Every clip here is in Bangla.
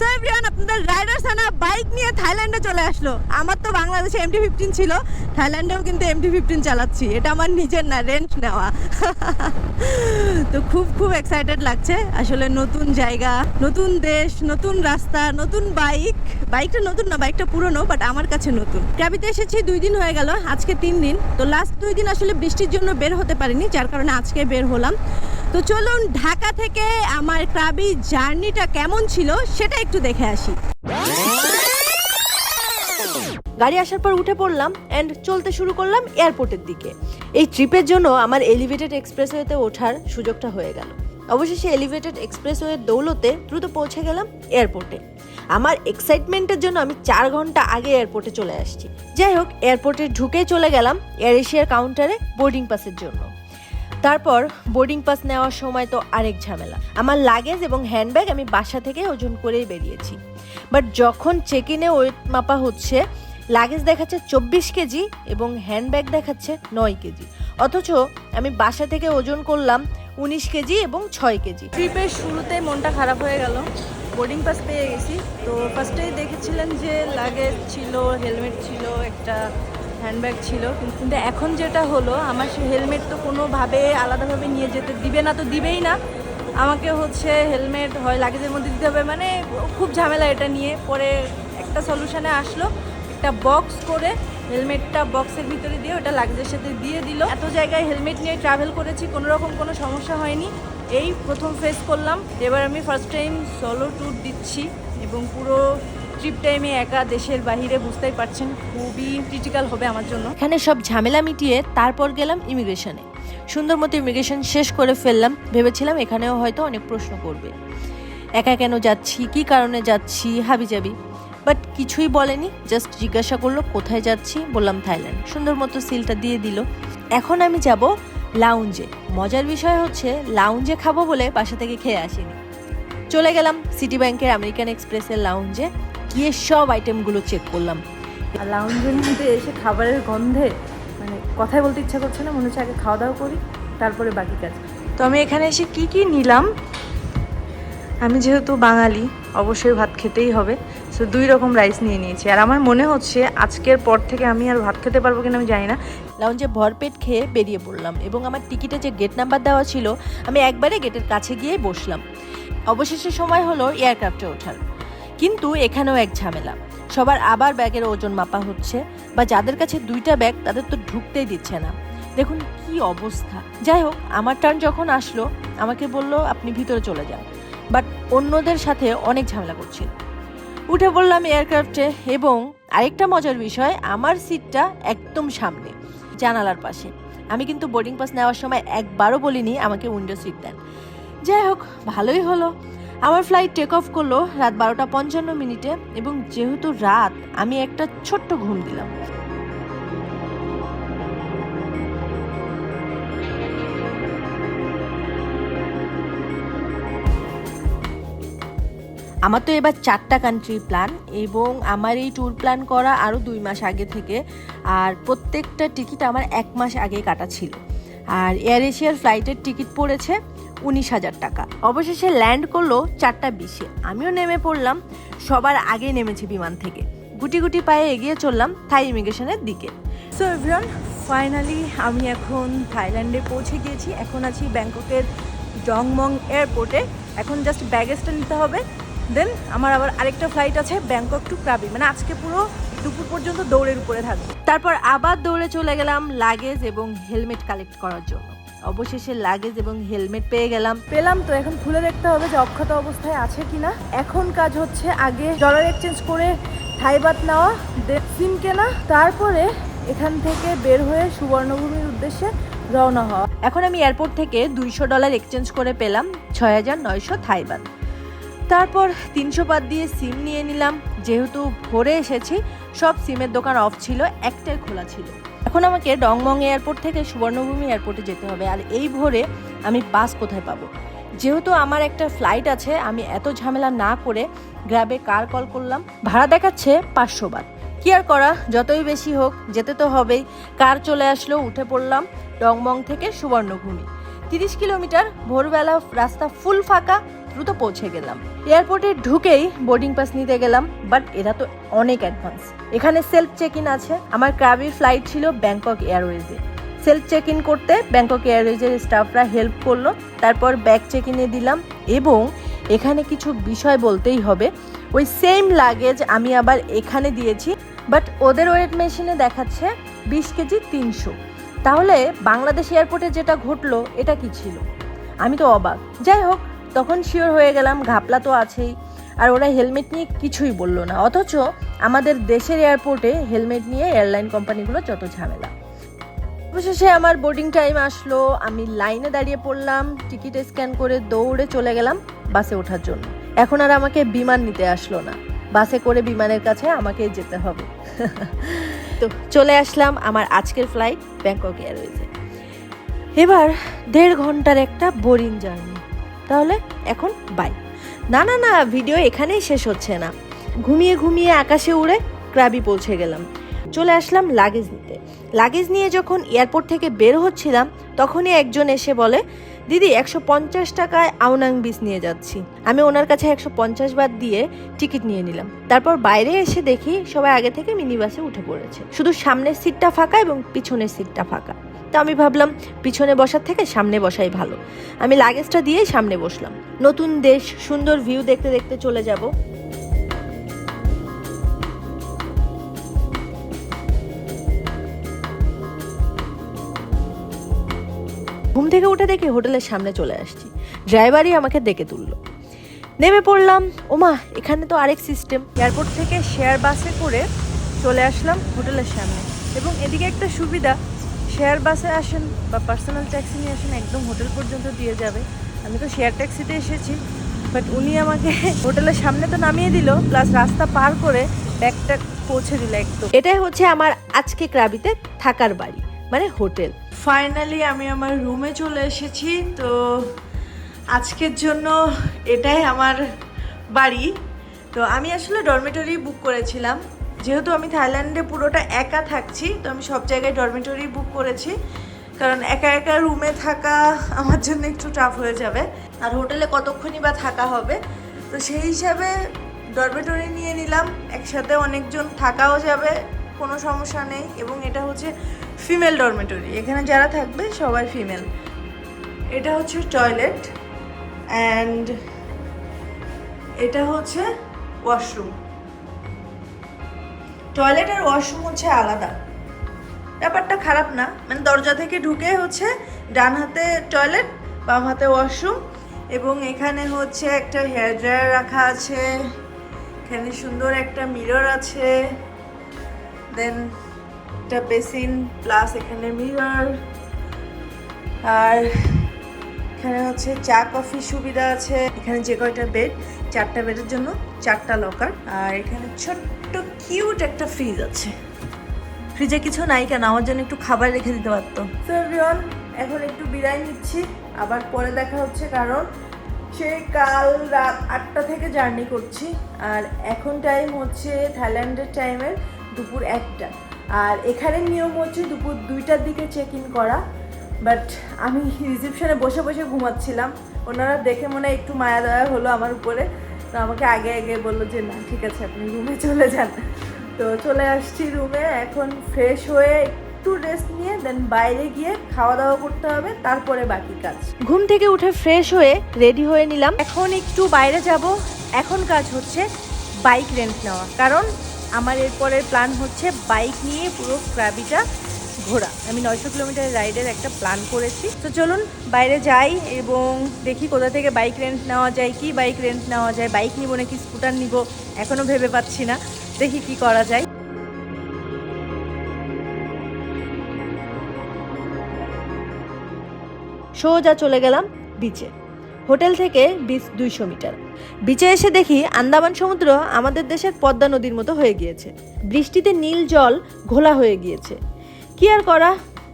সো এভরিওয়ান আপনাদের রাইডার সানা বাইক নিয়ে থাইল্যান্ডে চলে আসলো। আমার তো বাংলাদেশে এমটি ফিফটিন ছিল থাইল্যান্ডেও কিন্তু এমটি ফিফটিন চালাচ্ছি। এটা আমার নিজের না রেন্ট নেওয়া। তো খুব খুব এক্সাইটেড লাগছে। আসলে নতুন জায়গা, নতুন দেশ, নতুন রাস্তা, নতুন বাইক বাইকটা নতুন না বাইকটা পুরনো বাট আমার কাছে নতুন। ক্যাবিতে এসেছি, দুই দিন হয়ে গেল, আজকে তিন দিন। তো লাস্ট দুই দিন আসলে বৃষ্টির জন্য বের হতে পারিনি, যার কারণে আজকে বের হলাম। তো চলুন, ঢাকা থেকে আমার ক্রাবি জার্নিটা কেমন ছিল, সেটা একটু দেখে আসি। গাড়ি আসার পর উঠে পড়লাম অ্যান্ড চলতে শুরু করলাম এয়ারপোর্টের দিকে। এই ট্রিপের জন্য আমার এলিভেটেড এক্সপ্রেসওয়েতে ওঠার সুযোগটা হয়ে গেল। অবশেষে এলিভেটেড এক্সপ্রেসওয়ের দৌলতে দ্রুত পৌঁছে গেলাম এয়ারপোর্টে আমার এক্সাইটমেন্টের জন্য আমি চার ঘণ্টা আগে এয়ারপোর্টে চলে আসছি। যাই হোক এয়ারপোর্টে ঢুকে চলে গেলাম এয়ার এশিয়ার কাউন্টারে বোর্ডিং পাসের জন্য। তারপর বোর্ডিং পাস নেওয়ার সময় তো আরেক ঝামেলা। আমার লাগেজ এবং হ্যান্ডব্যাগ আমি বাসা থেকে ওজন করেই বেরিয়েছি। বাট যখন চেক ইনে ওয়েট মাপা হচ্ছে লাগেজ দেখাচ্ছে চব্বিশ কেজি এবং হ্যান্ডব্যাগ দেখাচ্ছে নয় কেজি। অথচ আমি বাসা থেকে ওজন করলাম উনিশ কেজি এবং ছয় কেজি। ট্রিপের শুরুতে মনটা খারাপ হয়ে গেল। বোর্ডিং পাস পেয়ে গেছি। তো ফার্স্টেই দেখেছিলেন যে লাগেজ ছিল হেলমেট ছিল, একটা হ্যান্ডব্যাগ ছিল। কিন্তু এখন যেটা হলো, আমার সে হেলমেট তো কোনোভাবে আলাদাভাবে নিয়ে যেতে দিবে না তো দিবেই না। আমাকে হচ্ছে হেলমেট হয় লাগেজের মধ্যে দিতে হবে। মানে খুব ঝামেলা এটা নিয়ে। পরে একটা সলিউশনে আসলো। একটা বক্স করে হেলমেটটা বক্সের ভিতরে দিয়ে ওটা লাগেজের সাথে দিয়ে দিল। এত জায়গায় হেলমেট নিয়ে ট্রাভেল করেছি কোনো রকম কোনো সমস্যা হয়নি। এই প্রথম ফেস করলাম। এবার আমি ফার্স্ট টাইম সোলো ট্যুর দিচ্ছি এবং পুরো ট্রিপ টাইমে একা দেশের বাইরে বুঝতেই পারছেন, খুবই ক্রিটিক্যাল হবে আমার জন্য। এখানে সব ঝামেলা মিটিয়ে তারপর গেলাম ইমিগ্রেশনে সুন্দর মতো ইমিগ্রেশন শেষ করে ফেললাম, ভেবেছিলাম এখানেও হয়তো অনেক প্রশ্ন করবে। একা কেন যাচ্ছি, কি কারণে যাচ্ছি হাবি যাবি বাট কিছুই বলেনি জাস্ট জিজ্ঞাসা করল, কোথায় যাচ্ছি, বললাম থাইল্যান্ড। সুন্দর মতো সিলটা দিয়ে দিল। এখন আমি যাব লাউঞ্জে। মজার বিষয় হচ্ছে, লাউঞ্জে খাব বলে বাসা থেকে খেয়ে আসিনি। চলে গেলাম সিটি ব্যাংকের আমেরিকান এক্সপ্রেসের লাউঞ্জে। গিয়ে সব আইটেমগুলো চেক করলাম। আর লাউঞ্জের মধ্যে এসে খাবারের গন্ধে মানে কথাই বলতে ইচ্ছা করছে না মনে হচ্ছে আগে খাওয়া দাওয়া করি তারপরে বাকি কাজ। তো আমি এখানে এসে কি কি নিলাম? আমি যেহেতু বাঙালি অবশ্যই ভাত খেতেই হবে। সো দুই রকম রাইস নিয়ে নিয়েছি। আর আমার মনে হচ্ছে আজকের পর থেকে আমি আর ভাত খেতে পারব কিনা আমি জানি না। লাউঞ্জে ভরপেট খেয়ে বেরিয়ে পড়লাম এবং আমার টিকিটে যে গেট নাম্বার দেওয়া ছিল আমি একবারে গেটের কাছে গিয়ে বসলাম। অবশেষে সময় হলো এয়ারক্রাফটে ওঠার। কিন্তু এখানেও এক ঝামেলা। সবার আবার ব্যাগের ওজন মাপা হচ্ছে, বা যাদের কাছে দুইটা ব্যাগ তাদের তো ঢুকতেই দিচ্ছে না। দেখুন কি অবস্থা। যাই হোক, আমার টার্ন যখন আসলো, আমাকে বলল, আপনি ভিতরে চলে যান। বাট অন্যদের সাথে অনেক ঝামেলা করছিল উঠে পড়লাম এয়ারক্রাফটে এবং আরেকটা মজার বিষয়, আমার সিটটা একদম সামনে, জানালার পাশে। আমি কিন্তু বোর্ডিং পাস নেওয়ার সময় একবারও বলিনি, আমাকে উইন্ডো সিট দেন। যাই হোক, ভালোই হলো। আমার ফ্লাইট টেক অফ করল রাত বারোটা পঞ্চান্ন মিনিটে এবং যেহেতু রাত, আমি একটা ছোট্ট ঘুম দিলাম। আমার তো এবার চারটা কান্ট্রি প্ল্যান এবং আমার এই ট্যুর প্ল্যান করা আরও দুই মাস আগে থেকে, আর প্রত্যেকটা টিকিট আমার এক মাস আগে কাটা ছিল। আর এয়ার এশিয়ার ফ্লাইটের টিকিট পড়েছে উনিশ হাজার টাকা। অবশেষে ল্যান্ড করল চারটা বিশে। আমিও নেমে পড়লাম, সবার আগে নেমেছি বিমান থেকে। গুটি গুটি পায়ে এগিয়ে চললাম থাই ইমিগ্রেশনের দিকে। সো এভরিওয়ান ফাইনালি আমি এখন থাইল্যান্ডে পৌঁছে গিয়েছি। এখন আছি ব্যাংককের জংমং এয়ারপোর্টে। এখন জাস্ট ব্যাগেজটা নিতে হবে। দেন আমার আবার আরেকটা ফ্লাইট আছে ব্যাংকক টু ক্রাবি মানে আজকে পুরো দুপুর পর্যন্ত দৌড়ের উপরে থাকবে। তারপর আবার দৌড়ে চলে গেলাম লাগেজ এবং হেলমেট কালেক্ট করার জন্য। অবশেষে লাগেজ এবং হেলমেট পেয়ে গেলাম। পেলাম তো এখন খুলে দেখতে হবে যে অক্ষত অবস্থায় আছে কিনা। এখন কাজ হচ্ছে আগে ডলার এক্সচেঞ্জ করে থাইবাত নেওয়া সিম কেনা তারপরে এখান থেকে বের হয়ে সুবর্ণভূমির উদ্দেশ্যে রওনা হওয়া। এখন আমি এয়ারপোর্ট থেকে দুইশো ডলার এক্সচেঞ্জ করে পেলাম ছয় হাজার নয়শো থাইবান তারপর তিনশো বাদ দিয়ে সিম নিয়ে নিলাম। যেহেতু ভোরে এসেছি সব সিমের দোকান অফ ছিল একটাই খোলা ছিল। এখন আমাকে ডংমং এয়ারপোর্ট থেকে সুবর্ণভূমি এয়ারপোর্টে যেতে হবে, আর এই ভোরে আমি বাস কোথায় পাবো? যেহেতু আমার একটা ফ্লাইট আছে, আমি এত ঝামেলা না করে গ্র্যাবে কার কল করলাম। ভাড়া দেখাচ্ছে পাঁচশো বাদ কি আর করা, যতই বেশি হোক, যেতে তো হবেই। কার চলে আসলো, উঠে পড়লাম ডংমং থেকে সুবর্ণভূমি। তিরিশ কিলোমিটার, ভোরবেলা রাস্তা ফুল ফাঁকা দ্রুত পৌঁছে গেলাম। এয়ারপোর্টে ঢুকেই বোর্ডিং পাস নিতে গেলাম বাট এরা তো অনেক অ্যাডভান্স এখানে সেলফ চেক ইন আছে। আমার ক্রাবির ফ্লাইট ছিল ব্যাংকক এয়ারওয়েজে সেলফ চেক ইন করতে ব্যাংকক এয়ারওয়েজের স্টাফরা হেল্প করল, তারপর ব্যাগ চেক ইনে দিলাম এবং এখানে কিছু বিষয় বলতেই হবে। ওই সেম লাগেজ আমি আবার এখানে দিয়েছি বাট ওদের ওয়েট মেশিনে দেখাচ্ছে বিশ কেজি তিনশো। তাহলে বাংলাদেশ এয়ারপোর্টে যেটা ঘটলো, এটা কি ছিল? আমি তো অবাক। যাই হোক তখন শিওর হয়ে গেলাম ঘাপলা তো আছেই। আর ওরা হেলমেট নিয়ে কিছুই বলল না। অথচ আমাদের দেশের এয়ারপোর্টে হেলমেট নিয়ে এয়ারলাইন কোম্পানিগুলো যত ঝামেলা। অবশেষে আমার বোর্ডিং টাইম আসলো। আমি লাইনে দাঁড়িয়ে পড়লাম, টিকিট স্ক্যান করে দৌড়ে চলে গেলাম বাসে ওঠার জন্য। এখন আর আমাকে বিমান নিতে আসলো না। বাসে করে বিমানের কাছে আমাকে যেতে হবে। তো চলে আসলাম আমার আজকের ফ্লাইট ব্যাংকক এয়ারওয়েজে এবার দেড় ঘণ্টার একটা বোরিং জার্নি তাহলে এখন বাই না না না ভিডিও এখানেই শেষ হচ্ছে না। ঘুমিয়ে ঘুমিয়ে আকাশে উড়ে ক্রাবি পৌঁছে গেলাম। চলে আসলাম লাগেজ নিতে। লাগেজ নিয়ে যখন এয়ারপোর্ট থেকে বের হচ্ছিলাম, তখনই একজন এসে বলে, দিদি, একশো পঞ্চাশ টাকায় আউনাং বিচ নিয়ে যাচ্ছি। আমি ওনার কাছে একশো পঞ্চাশ বাদ দিয়ে টিকিট নিয়ে নিলাম। তারপর বাইরে এসে দেখি সবাই আগে থেকে মিনি বাসে উঠে পড়েছে। শুধু সামনের সিটটা ফাঁকা এবং পিছনের সিটটা ফাঁকা। তো আমি ভাবলাম, পিছনে বসার থেকে সামনে বসাই ভালো। আমি লাগেজটা দিয়েই সামনে বসলাম। নতুন দেশ, সুন্দর ভিউ দেখতে দেখতে চলে যাব। ঘুম থেকে উঠে দেখি হোটেলের সামনে চলে আসছি। ড্রাইভারই আমাকে ডেকে তুললো। নেমে পড়লাম, ওমা, এখানে তো আরেক সিস্টেম এয়ারপোর্ট থেকে শেয়ার বাসে করে চলে আসলাম হোটেলের সামনে। এবং এদিকে একটা সুবিধা শেয়ার বাসে আসেন বা পার্সোনাল ট্যাক্সি নিয়ে আসেন একদম হোটেল পর্যন্ত দিয়ে যাবে। আমি তো শেয়ার ট্যাক্সিতে এসেছি বাট উনি আমাকে হোটেলের সামনে তো নামিয়ে দিল প্লাস রাস্তা পার করে ব্যাগটা পৌঁছে দিল একদম। এটাই হচ্ছে আমার আজকে ক্রাবিতে থাকার বাড়ি মানে হোটেল। ফাইনালি আমি আমার রুমে চলে এসেছি তো আজকের জন্য এটাই আমার বাড়ি। তো আমি আসলে ডরমেটরি বুক করেছিলাম যেহেতু আমি থাইল্যান্ডে পুরোটা একা থাকছি, তো আমি সব জায়গায় ডরমেটরি বুক করেছি। কারণ একা একা রুমে থাকা আমার জন্য একটু টাফ হয়ে যাবে। আর হোটেলে কতক্ষণই বা থাকা হবে, তো সেই হিসাবে ডরমেটরি নিয়ে নিলাম। একসাথে অনেকজন থাকাও যাবে, কোনো সমস্যা নেই। এবং এটা হচ্ছে ফিমেল ডরমেটরি এখানে যারা থাকবে, সবাই ফিমেল এটা হচ্ছে টয়লেট অ্যান্ড এটা হচ্ছে ওয়াশরুম টয়লেট আর ওয়াশরুম হচ্ছে আলাদা। ব্যাপারটা খারাপ না। মানে দরজা থেকে ঢুকে হচ্ছে ডান হাতে টয়লেট, বাম হাতে ওয়াশরুম এবং এখানে হচ্ছে একটা হেয়ার ড্রায়ার রাখা আছে। এখানে সুন্দর একটা মিরর আছে। দেন একটা বেসিন প্লাস এখানে মিরর। আর এখানে হচ্ছে চা কফি সুবিধা আছে। এখানে যে কয়টা বেড, চারটা বেডের জন্য চারটা লকার। আর এখানে ছোট্ট কিউট একটা ফ্রিজ আছে। ফ্রিজে কিছু নাই কেন? আমার জন্য একটু খাবার রেখে দিতে পারতো। এভরিওয়ান এখন একটু বিদায় নিচ্ছি। আবার পরে দেখা হচ্ছে, কারণ সে কাল রাত আটটা থেকে জার্নি করছি। আর এখন টাইম হচ্ছে থাইল্যান্ডের টাইমের দুপুর একটা। আর এখানের নিয়ম হচ্ছে দুপুর দুইটার দিকে চেক ইন করা। বাট আমি রিসেপশনে বসে বসে ঘুমাচ্ছিলাম। ওনারা দেখে মনে একটু মায়া দয়া হলো আমার উপরে। তো আমাকে আগে আগে বলল যে, না, ঠিক আছে, আপনি রুমে চলে যান। তো চলে আসছি রুমে, এখন ফ্রেশ হয়ে একটু রেস্ট নিয়ে দেন বাইরে গিয়ে খাওয়া দাওয়া করতে হবে, তারপরে বাকি কাজ। ঘুম থেকে উঠে ফ্রেশ হয়ে রেডি হয়ে নিলাম। এখন একটু বাইরে যাব। এখন কাজ হচ্ছে বাইক রেন্ট নেওয়া। কারণ আমার এরপরের প্ল্যান হচ্ছে বাইক নিয়ে পুরো ক্রাবিটা ঘোরা আমি নয়শো কিলোমিটার রাইডের একটা প্ল্যান করেছি। তো চলুন বাইরে যাই এবং দেখি কোথা থেকে বাইক রেন্ট নেওয়া যায়, কি বাইক রেন্ট নেওয়া যায় বাইক নিব নাকি স্কুটার নিব এখনও ভেবে পাচ্ছি না। দেখি কি করা যায়। সোজা চলে গেলাম বিচে হোটেল থেকে বিচ দুইশো মিটার। বিচে এসে দেখি আন্দামান সমুদ্র আমাদের দেশের পদ্মা নদীর মতো হয়ে গিয়েছে। বৃষ্টিতে নীল জল ঘোলা হয়ে গিয়েছে। কি আর করা?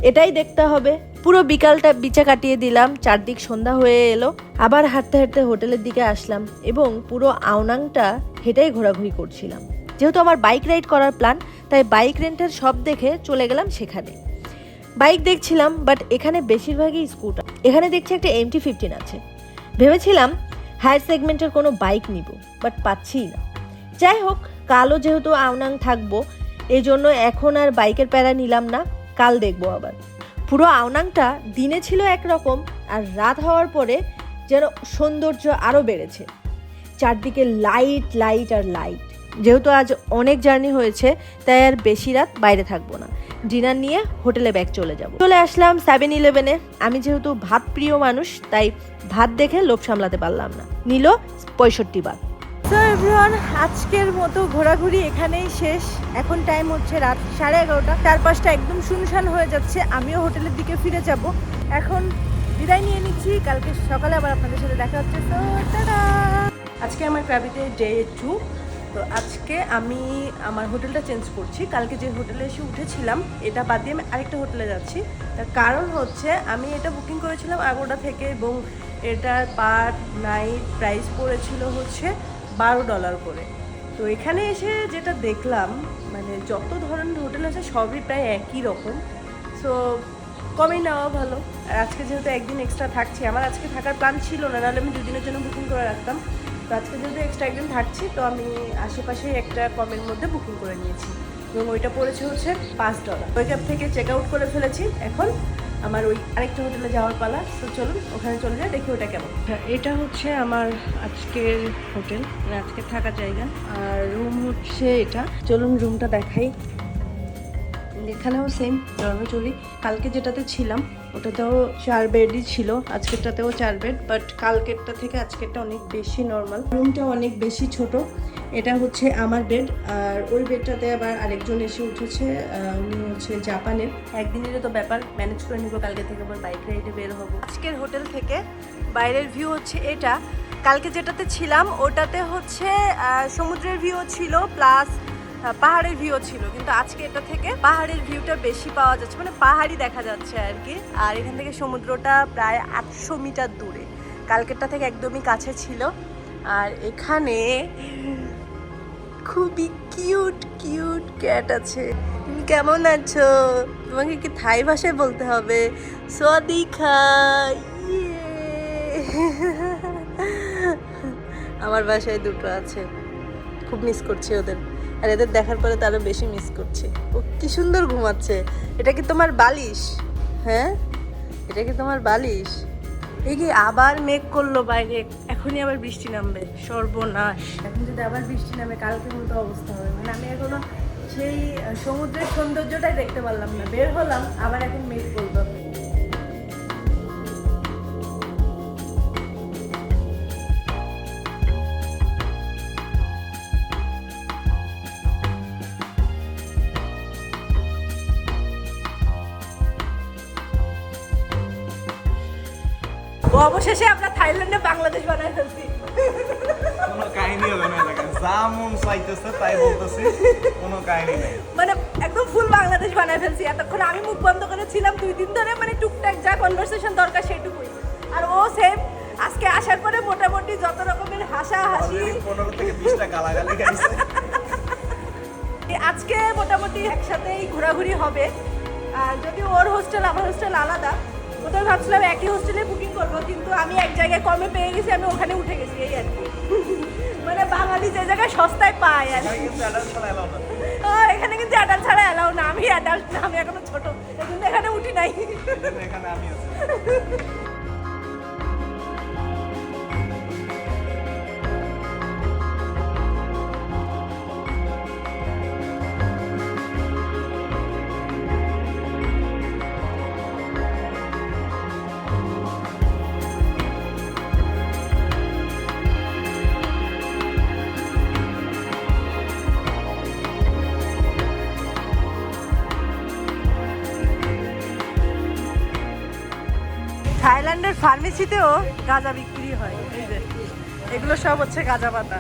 এটাই দেখতে হবে। পুরো বিকালটা বিচে কাটিয়ে দিলাম, চারদিক সন্ধ্যা হয়ে এলো। আবার হাঁটতে হাঁটতে হোটেলের দিকে আসলাম এবং পুরো আওনাংটা হেঁটেই ঘোরাঘুরি করছিলাম। যেহেতু আমার বাইক রাইড করার প্ল্যান, তাই বাইক রেন্টের সব দেখে চলে গেলাম সেখানে। বাইক দেখছিলাম, বাট এখানে বেশিরভাগই স্কুটার। এখানে দেখছি একটা এমটি ফিফটিন আছে। ভেবেছিলাম হায়ার সেগমেন্টের কোনো বাইক নিব, বাট পাচ্ছিই না। যাই হোক, কালও যেহেতু আওনাং থাকব এই জন্য এখন আর বাইকের প্যারা নিলাম না। কাল দেখব আবার। পুরো আওনাংটা দিনে ছিল একরকম আর রাত হওয়ার পরে যেন সৌন্দর্য আরও বেড়েছে। চারদিকে লাইট লাইট আর লাইট। যেহেতু আজ অনেক জার্নি হয়েছে, তাই আর বেশি রাত বাইরে থাকব না। ডিনার নিয়ে হোটেলে ব্যাগ চলে যাব। চলে আসলাম সেভেন ইলেভেনে আমি যেহেতু ভাত প্রিয় মানুষ, তাই ভাত দেখে লোভ সামলাতে পারলাম না। নিল পঁয়ষট্টি বার সো এভরিওয়ান আজকের মতো ঘোরাঘুরি এখানেই শেষ। এখন টাইম হচ্ছে রাত সাড়ে এগারোটা। চারপাশটা একদম শুনশান হয়ে যাচ্ছে। আমিও হোটেলের দিকে ফিরে যাব। এখন বিদায় নিয়ে নিচ্ছি। কালকে সকালে আবার আপনাদের সাথে দেখা হচ্ছে। তো আজকে আমার ক্রাবিতে ডে টু তো আজকে আমি আমার হোটেলটা চেঞ্জ করছি। কালকে যে হোটেলে এসে উঠেছিলাম, এটা বাদ দিয়ে আমি আরেকটা হোটেলে যাচ্ছি। তার কারণ হচ্ছে, আমি এটা বুকিং করেছিলাম আগোটা থেকে এবং এটার পার নাইট প্রাইস পড়েছিল হচ্ছে বারো ডলার করে। তো এখানে এসে যেটা দেখলাম মানে যত ধরনের হোটেল আছে সবই প্রায় একই রকম। সো কমেই নেওয়া ভালো। আর আজকে যেহেতু একদিন এক্সট্রা থাকছি, আমার আজকে থাকার প্ল্যান ছিল না, নাহলে আমি দুদিনের জন্য বুকিং করে রাখতাম। তো আজকে যেহেতু এক্সট্রা একদিন থাকছি, তো আমি আশেপাশে একটা কমের মধ্যে বুকিং করে নিয়েছি। এবং ওইটা পড়েছে হচ্ছে পাঁচ ডলার। ওই ক্যাব থেকে চেক আউট করে ফেলেছি। এখন আমার ওই আরেকটা হোটেলে যাওয়ার পালা। তো চলুন, ওখানে চলে যাই, দেখি ওটা কেমন। এটা হচ্ছে আমার আজকের হোটেল মানে আজকে থাকার জায়গা। আর রুম হচ্ছে এটা। চলুন রুমটা দেখাই। এখানেও সেম ডরমেটরি কালকে যেটাতে ছিলাম, ওটাতেও চার বেডই ছিল। আজকেরটাতেও চার বেড বাট কালকেরটা থেকে আজকেরটা অনেক বেশি নর্মাল রুমটা অনেক বেশি ছোট। এটা হচ্ছে আমার বেড আর ওই বেডটাতে আবার আরেকজন এসে উঠেছে উনি হচ্ছে জাপানের একদিনেরও তো ব্যাপার ম্যানেজ করে নিব, কালকে থেকে আবার বাইক রাইডে বের হব। আজকের হোটেল থেকে বাইরের ভিউ হচ্ছে এটা। কালকে যেটাতে ছিলাম, ওটাতে হচ্ছে সমুদ্রের ভিউ ছিল প্লাস পাহাড়ের ভিউ ছিল। কিন্তু আজকে এটা থেকে পাহাড়ের ভিউটা বেশি পাওয়া যাচ্ছে মানে পাহাড়ই দেখা যাচ্ছে আর কি আর এখান থেকে সমুদ্রটা প্রায় আটশো মিটার দূরে। কালকেরটা থেকে একদমই কাছে ছিল। আর এখানে খুবই কিউট কিউট ক্যাট আছে। তুমি কেমন আছো? তোমাকে কি থাই ভাষায় বলতে হবে? সদিখা আমার বাসায় দুটো আছে। খুব মিস করছি ওদের। আর এদের দেখার পরে তারও বেশি মিস করছি। ও কি সুন্দর ঘুমাচ্ছে। এটা কি তোমার বালিশ? হ্যাঁ? এটা কি তোমার বালিশ? এই কি আবার মেঘ করল বাইরে। এখনই আবার বৃষ্টি নামবে, সর্বনাশ। এখন যদি আবার বৃষ্টি নামে, কালকে মতো অবস্থা হবে। মানে আমি এখনও সেই সমুদ্রের সৌন্দর্যটাই দেখতে পারলাম না। বের হলাম, আবার এখন মেঘ করল অবশেষে আমরা থাইল্যান্ডে বাংলাদেশ বানায় ফেলছি। কোনো কাহিনী হবে না দেখেন যা মন চাইতেছে তাই বলতেছি কোনো কাহিনী নেই। মানে একদম ফুল বাংলাদেশ বানায় ফেলছি। এতক্ষণ আমি মুখ বন্ধ করে ছিলাম দুই দিন ধরে মানে টুকটাক যা কনভারসেশন দরকার সেটুকুই। আর ও সেম আজকে আসার পরে মোটামুটি যত রকমের হাসা হাসি পনেরো থেকে বিশটা গালাগালি খাইছে আজকে মোটামুটি একসাথেই ঘোরাঘুরি হবে। আর যদি ওর হোস্টেল আমার হোস্টেল আলাদা ওদের ভাবছিলাম একই হোস্টেলে বুকিং করব, কিন্তু আমি এক জায়গায় কমে পেয়ে গেছি, আমি ওখানে উঠে গেছি, এই আর কি। মানে বাঙালি যে জায়গায় সস্তায় পায় আর। এখানে কিন্তু অ্যাডাল্ট ছাড়া এলাও না, আমি অ্যাডাল্ট না, আমি এখনও ছোট এখানে উঠি নাই। এখানে আমি ফার্মেসিতেও গাঁজা বিক্রি হয় এই যে। এগুলো সব হচ্ছে গাঁজা পাতা।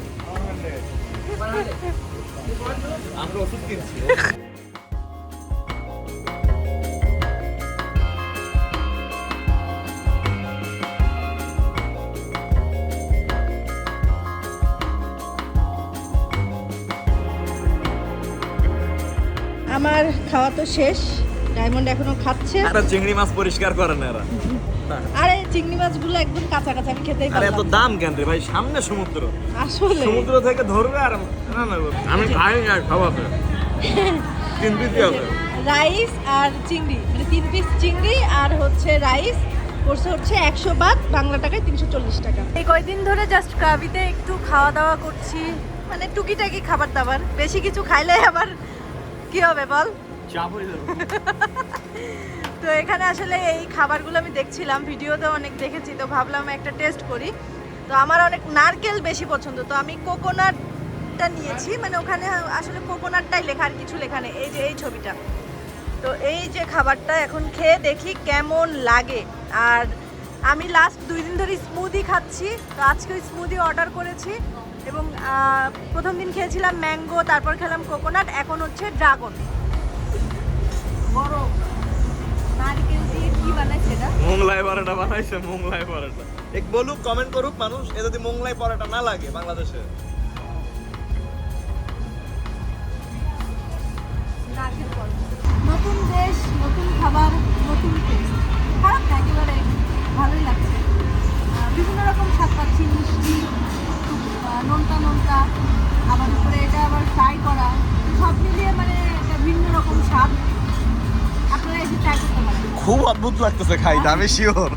আমরা ওষুধ কিনছি। আমার খাওয়া তো শেষ ডায়মন্ড এখনও খাচ্ছে। আরে চিংড়ি মাছ পরিষ্কার করে না এরা। আরে চিংড়ি মাছগুলো একদম কাঁচা কাঁচা আমি খেতেই আর এত দাম কেন রে ভাই? সামনে সমুদ্র। আসলে। সমুদ্র থেকে ধরবে আর না না আমি খাই না খাওয়াবে তিন পিস আছে রাইস আর চিংড়ি মানে তিন পিস চিংড়ি আর হচ্ছে রাইস। পড়ছে হচ্ছে একশো বাদ বাংলা টাকায় তিনশো চল্লিশ টাকা। এই কয়দিন ধরে জাস্ট কাবিতে একটু খাওয়া দাওয়া করছি। মানে টুকিটাকি খাবার দাবার। বেশি কিছু খাইলে আবার কি হবে বল? চাপ হয়ে যাবে। তো এখানে আসলে এই খাবারগুলো আমি দেখছিলাম ভিডিওতে অনেক দেখেছি, তো ভাবলাম একটা টেস্ট করি। তো আমার অনেক নারকেল বেশি পছন্দ, তো আমি কোকোনাটটা নিয়েছি মানে ওখানে আসলে কোকোনাটটাই লেখা, আর কিছু লেখা নেই, এই যে এই ছবিটা। তো এই যে খাবারটা এখন খেয়ে দেখি কেমন লাগে। আর আমি লাস্ট দুই দিন ধরে স্মুদি খাচ্ছি, তো আজকে স্মুদি অর্ডার করেছি, এবং প্রথম দিন খেয়েছিলাম ম্যাঙ্গো তারপর খেলাম কোকোনাট এখন হচ্ছে ড্রাগন মোংলাই পরোটা বানাইছে মোংলাই পরোটা। এক বলুক কমেন্ট করুক মানুষ এ যদি মোংলাই পরোটা না লাগে বাংলাদেশে। নতুন দেশ নতুন খাবার নতুন টেস্ট খারাপ না একেবারে ভালোই লাগছে। বিভিন্ন রকম স্বাদ পাচ্ছি মিষ্টি নোনতা নোনতা খুব অদ্ভুত লাগতেছে খাইতে আমি শিওর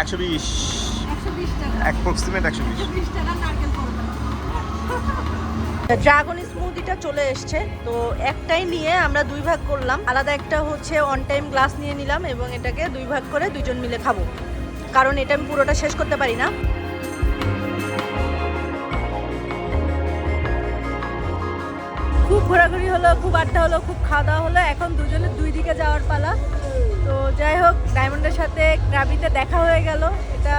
একশো বিশ। অ্যাপ্রক্সিমেট একশো বিশ। ড্রাগন স্মুদিটা চলে এসছে। তো একটাই নিয়ে আমরা দুই ভাগ করলাম। আলাদা একটা হচ্ছে অন টাইম গ্লাস নিয়ে নিলাম এবং এটাকে দুই ভাগ করে দুইজন মিলে খাব। কারণ এটা আমি পুরোটা শেষ করতে পারি না। খুব ঘোরাঘুরি হলো খুব আড্ডা হলো খুব খাওয়া দাওয়া হলো। এখন দুজনে দুই দিকে যাওয়ার পালা। তো যাই হোক ডায়মন্ডের সাথে গ্রাবিতে দেখা হয়ে গেল। এটা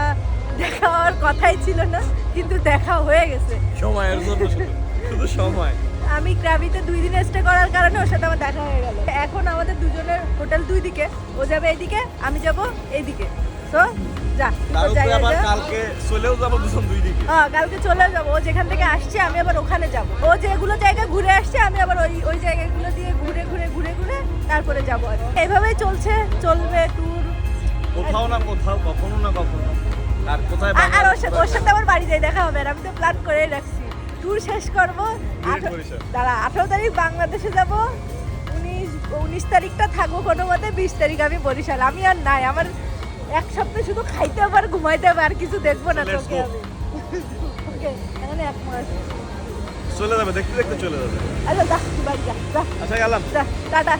দেখা হওয়ার কথাই ছিল না কিন্তু দেখা হয়ে গেছে। সময়ের জন্য শুধু শুধু সময়। আমি গ্রাবিতে দুই দিন স্টে করার কারণে ওর সাথে আমার দেখা হয়ে গেল। এখন আমাদের দুজনের হোটেল দুই দিকে। ও যাবে এইদিকে আমি যাব এইদিকে। তো যা আবার কালকে চলেও যাব দুজন দুই দিকে। হ্যাঁ কালকে চলে যাব। ও যেখান থেকে আসছে আমি আবার ওখানে যাব। ও যেগুলো জায়গা ঘুরে আসছে আমি আবার ওই ওই জায়গাগুলো দিয়ে ঘুরে ঘুরে ঘুরে ঘুরে তারপরে যাব আর। এইভাবেই চলছে চলবে ট্যুর কোথাও না কোথাও কখনো না কখনো। আর কোথায় আর ওর সাথে ওর সাথে আমার বাড়ি যাই দেখা হবে। আর আমি তো প্ল্যান করেই রাখছি। ট্যুর শেষ করব। দাঁড়া আঠারো তারিখ বাংলাদেশে যাব। উনিশ উনিশ তারিখটা থাকব কোনো মতে বিশ তারিখ আমি বরিশাল। আমি আর নাই। আমার এক সপ্তাহ শুধু খাইতে হবে আর ঘুমাইতে হবে আর কিছু দেখব না তোকে আমি। ওকে এখন এক মাস। চলে যাবে দেখতে দেখতে চলে যাবে। আচ্ছা যা বাই যা যা। আচ্ছা গেলাম। টাটা।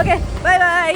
Okay bye bye.